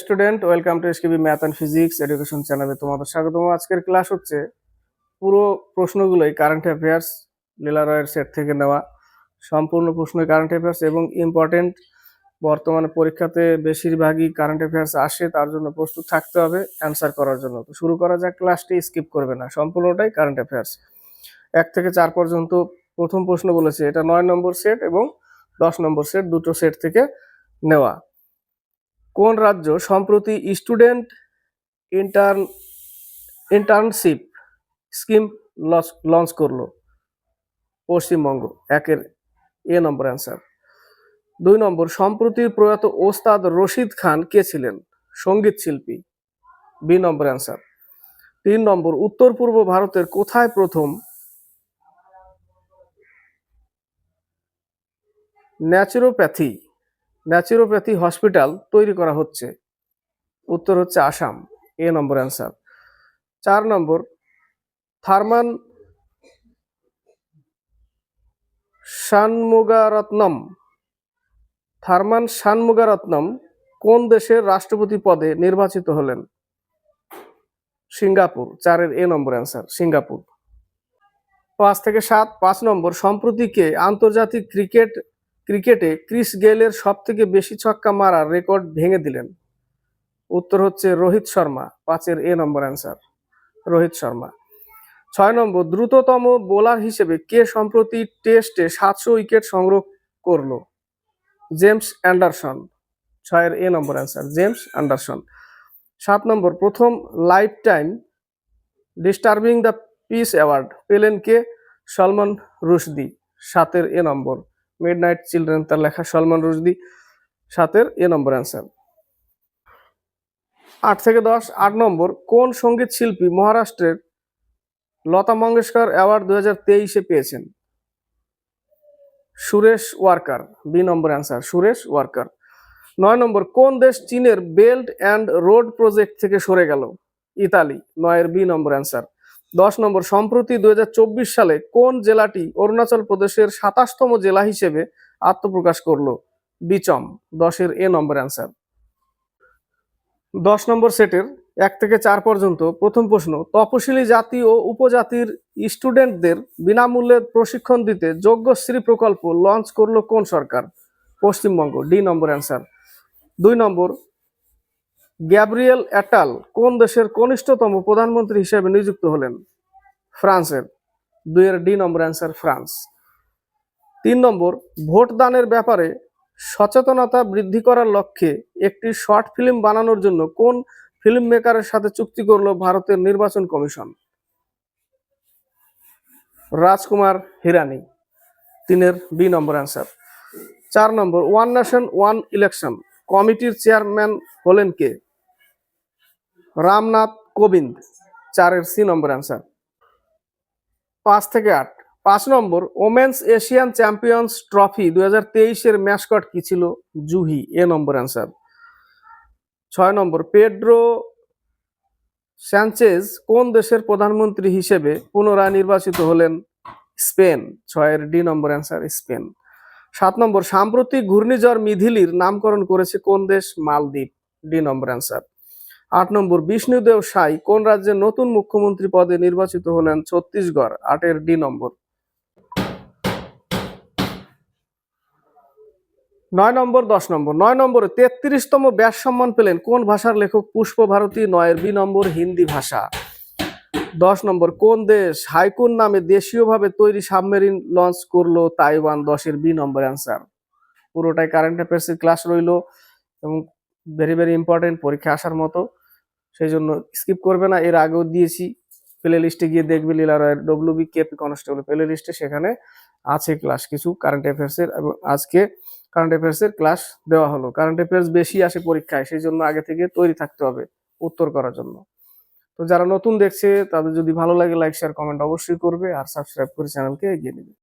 Student, welcome to SKB math and physics education চ্যানেলে তোমাদের স্বাগতম। আজকের ক্লাস হচ্ছে পুরো প্রশ্নগুলোই কারেন্ট অ্যাফেয়ার্স লীলা রয়ের সেট থেকে নেওয়া। সম্পূর্ণ প্রশ্ন কারেন্ট অ্যাফেয়ার্স এবং ইম্পর্টেন্ট বর্তমানে পরীক্ষাতে বেশিরভাগই কারেন্ট অ্যাফেয়ার্স আসে, তার জন্য প্রস্তুত থাকতে হবে অ্যান্সার করার জন্য। তো শুরু করা যাক ক্লাসটি স্কিপ করবে না, সম্পূর্ণটাই কারেন্ট অ্যাফেয়ার্স এক থেকে চার পর্যন্ত প্রথম প্রশ্ন বলেছে, এটা নয় নম্বর সেট এবং দশ নম্বর সেট দুটো সেট থেকে নেওয়া। কোন রাজ্য সম্প্রতি student intern, internship scheme launch করল? পশ্চিমবঙ্গ, একের এ নম্বর অ্যান্সার। দুই নম্বর সম্প্রতি প্রয়াত ওস্তাদ রশিদ খান কে ছিলেন? সংগীত শিল্পী। B number answer. তিন নম্বর, উত্তর পূর্ব ভারতের কোথায় প্রথম ন্যাচুরোপ্যাথি ন্যাচুরোপ্যাথি হসপিটাল তৈরি করা হচ্ছে। উত্তর হচ্ছে আসাম। এ নম্বর অ্যান্সার। চার নম্বর, থার্মান শানমুগারত্নম থার্মান শানমুগারত্নম কোন দেশের রাষ্ট্রপতি পদে নির্বাচিত হলেন? সিঙ্গাপুর। চারের এ নম্বর অ্যান্সার, সিঙ্গাপুর। পাঁচ থেকে সাত। পাঁচ নম্বর সম্প্রতিকে আন্তর্জাতিক ক্রিকেট ক্রিকেটে ক্রিস গেলের সব থেকে বেশি ছক্কা মারার রেকর্ড ভেঙে দিলেন। উত্তর হচ্ছে রোহিত শর্মা, পাঁচের A number answer. Rohit Sharma. ছয় নম্বর, দ্রুততম বোলার হিসেবে কে সম্প্রতি টেস্টে সাতশো উইকেট সংগ্রহ করল? James Anderson. ছয়ের A number answer, James Anderson. সাত নম্বর, প্রথম lifetime disturbing the peace award পেলেন কে? সলমান রুশদি। সাতের A number midnight children তার লেখা সলমান রুশদি সাতের এ নম্বর অ্যান্সার আট থেকে দশ, আট নম্বর, কোন সংগীত শিল্পী মহারাষ্ট্রের লতা মঙ্গেশকর অ্যাওয়ার্ড দু হাজার তেইশে পেয়েছেন? Suresh Wadkar, B number answer Suresh Wadkar. নয় নম্বর, কোন দেশ চীনের বেল্ট অ্যান্ড রোড প্রজেক্ট থেকে সরে গেল? ইতালি, নয়ের বি নম্বর অ্যান্সার দশ নম্বর, সম্প্রতি দু হাজার চব্বিশ সালে কোন জেলাটি অরুণাচল প্রদেশের সাতাশতম জেলা হিসেবে আত্মপ্রকাশ করল? বিচম, দশের এ নম্বর অ্যান্সার। দশ নম্বর সেটের এক থেকে চার পর্যন্ত প্রথম প্রশ্ন, তপশিলি জাতি ও উপজাতির স্টুডেন্টদের বিনামূল্যে প্রশিক্ষণ দিতে যোগ্যশ্রী প্রকল্প লঞ্চ করল কোন সরকার? Paschimbanga, D number answer. দুই নম্বর গ্যাব্রিয়েল অ্যাটাল কোন দেশের কনিষ্ঠতম প্রধানমন্ত্রী হিসেবে নিযুক্ত হলেন? ফ্রান্সের। দুইয়ের ডি নম্বর অ্যান্সার ফ্রান্স। তিন নম্বর, ভোটদানের ব্যাপারে সচেতনতা বৃদ্ধি করার লক্ষ্যে একটি শর্ট ফিল্ম বানানোর জন্য কোন ফিল্ম মেকারের সাথে চুক্তি করল ভারতের নির্বাচন কমিশন? রাজকুমার হিরানি। তিনের বি নম্বর অ্যান্সার। চার নম্বর, ওয়ান নেশন, ওয়ান ইলেকশন। কমিটির চেয়ারম্যান হলেন কে? রামনাথ কোবিন্দ, চারের সি নম্বর অ্যান্সার। পাঁচ থেকে আট। পাঁচ নম্বর, ওমেন্স এশিয়ান চ্যাম্পিয়ন্স ট্রফি দু হাজার তেইশের ম্যাসকট কি ছিল? Juhi, A number answer. ছয় নম্বর, পেড্রো স্যাঞ্চেজ কোন দেশের প্রধানমন্ত্রী হিসেবে পুনরায় নির্বাচিত হলেন? স্পেন। ছয়ের ডি নম্বর অ্যান্সার, স্পেন। সাত নম্বর, সাম্প্রতিক ঘূর্ণিঝড় মিধিলির নামকরণ করেছে কোন দেশ? মালদ্বীপ। D number answer. আট নম্বর, বিষ্ণুদেব সাই কোন রাজ্যের নতুন মুখ্যমন্ত্রী পদে নির্বাচিত হলেন? ছত্তিশগড়। আটের ডি নম্বর। নয় নম্বর, দশ নম্বর। নয় নম্বরে, তেত্রিশতম ব্যাস সম্মান পেলেন কোন ভাষার লেখক পুষ্প ভারতী নয়ের বি নম্বর, হিন্দি ভাষা। দশ নম্বর, কোন দেশ হাইকুন নামে দেশীয়ভাবে তৈরি সাবমেরিন লঞ্চ করল তাইওয়ান? দশের বি নম্বর অ্যান্সার। পুরোটাই কারেন্ট অ্যাফেয়ার্সের ক্লাস রইল এবং ভেরি ভেরি ইম্পর্টেন্ট পরীক্ষা আসার মতো। সেই জন্য স্কিপ করবে না, এর আগেও দিয়েছি। প্লে লিস্টে গিয়ে দেখবে লীলা রয়ের W B KP constable play লিস্টে সেখানে আছে ক্লাস কিছু কারেন্ট অ্যাফেয়ার্সের এবং আজকে কারেন্ট অ্যাফেয়ার্সের ক্লাস দেওয়া হলো। কারেন্ট অ্যাফেয়ার্স বেশি আসে পরীক্ষায় সেই জন্য আগে থেকে তৈরি থাকতে হবে উত্তর করার জন্য। তো যারা নতুন দেখছে, তাদের যদি ভালো লাগে লাইক শেয়ার কমেন্ট অবশ্যই করবে আর সাবস্ক্রাইব করে চ্যানেলকে এগিয়ে নেবে।